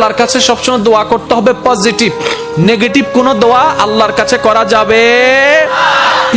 আল্লাহর কাছে সবসময় দোয়া করতে হবে পজিটিভ নেগেটিভ কোনো দোয়া আল্লাহর কাছে করা যাবে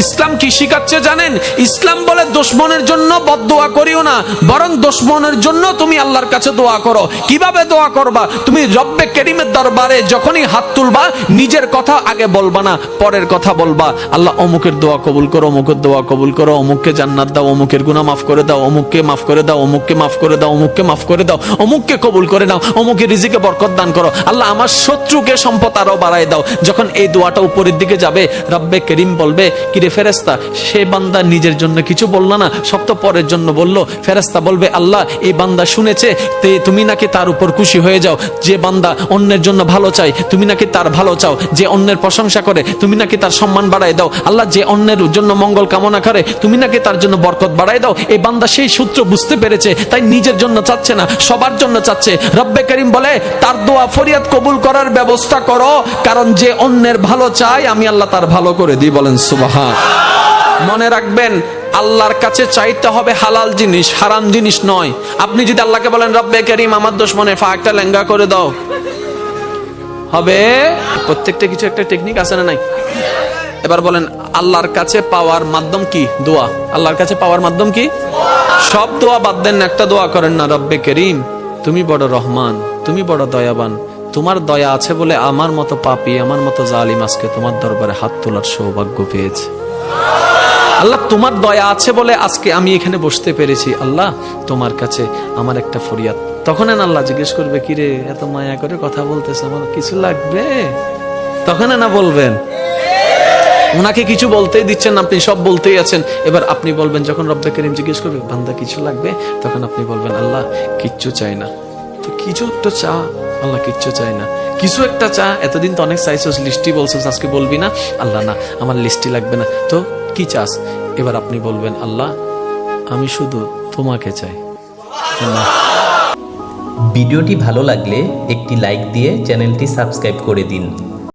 ইসলাম কি শিখাচ্ছে জানেন? ইসলাম বলে দুশ্মনের জন্য বদদোয়া করিও না, বরং দুশ্মনের জন্য তুমি আল্লাহর কাছে দোয়া করো। কীভাবে দোয়া করবা? তুমি রব্বে কেরিমের দরবারে যখনই হাত তুলবা, নিজের কথা আগে বলবা না, পরের কথা বলবা। আল্লাহ অমুকের দোয়া কবুল করো, অমুকের দোয়া কবুল করো, অমুককে জান্নাত দাও, অমুকের গুনাহ মাফ করে দাও, অমুককে মাফ করে দাও, অমুককে মাফ করে দাও, অমুককে মাফ করে দাও, অমুককে কবুল করে নাও, অমুকের রিজিকে বরকত দান করো। আল্লাহ আমার শত্রুকে সম্পদ আরও বাড়ায় দাও। যখন এই দোয়াটা উপরের দিকে যাবে, রব্বে করিম বলবে কিরে ফেরেস্তা সে বান্দা নিজের জন্য কিছু বলল না সব তো পরের জন্য বলল ফেরেস্তা বলবে, আল্লাহ, এই বান্দা শুনেছে, তে তুমি নাকি তার উপর খুশি হয়ে যাও, যে বান্দা অন্যের জন্য ভালো চাই তুমি নাকি তার ভালো চাও, যে অন্যের প্রশংসা করে, তুমি নাকি তার সম্মান বাড়ায় দাও, আল্লাহ, যে অন্যের জন্য মঙ্গল কামনা করে, তুমি নাকি তার জন্য বরকত বাড়ায় দাও, এই বান্দা সেই সূত্র বুঝতে পেরেছে, তাই নিজের জন্য চাচ্ছে না, সবার জন্য চাচ্ছে। রব্বে করিম বলে, তার দোয়া ফরিয়াদ কবুল করার ব্যবস্থা করো, কারণ যে অন্যের ভালো চায়, আমি আল্লাহ তার ভালো করে দিই, বলেন সুবাহা মনে রাখবেন, আল্লাহর কাছে চাইতে হবে হালাল জিনিস, হারাম জিনিস নয়। আপনি যদি আল্লাহকে বলেন, রব্বে করিম, আমার দুশ্মনে ফাঁকটা লেঙ্গা করে দাও। হবে? প্রত্যেকটা কিছু একটা টেকনিক আছে না নাই? এবার বলেন, আল্লাহর কাছে পাওয়ার মাধ্যম কি? দোয়া। আল্লাহর কাছে পাওয়ার মাধ্যম কি? সব দোয়া বাদ দেন, একটা দোয়া করেন না, রব্বে করিম, তুমি বড় রহমান, তুমি বড় দয়াবান। তোমার দয়া আছে বলে আমার মতো পাপি, আমার মতো জালিম আজকে তোমার দরবারে হাত তোলার সৌভাগ্য পেয়েছে। আল্লাহ তোমার দয়া আছে বলে আজকে আমি এখানে বসতে পেরেছি। আল্লাহ, তোমার কাছে আমার একটা ফরিয়াদ। তখন এন আল্লাহ জিজ্ঞেস করবে কিরে এত মায়া করে কথা বলতেছে, আমার কিছু লাগবে? তখন না বলবেন ওনাকে কিছু বলতেই দিচ্ছেন আপনি সব বলতেই আছেন। এবার আপনি বলবেন, যখন রব্বে করিম জিজ্ঞেস করবে, বান্দা, কিছু লাগবে? তখন আপনি বলবেন, আল্লাহ, কিচ্ছু চাই না। তো কিছু একটা চা, আল্লাহ, কিচ্ছু চাই না। কিছু একটা চা, এতদিন তো অনেক চাইছিস লিস্টি বলছিস, আজকে বলবি না? আল্লাহ, না, আমার লিস্টি লাগবে না। তো কি চাস? এবার আপনি বলবেন, আল্লাহ, আমি শুধু তোমাকে চাই। ভিডিওটি ভালো লাগলে একটি লাইক দিয়ে চ্যানেলটি সাবস্ক্রাইব করে দিন।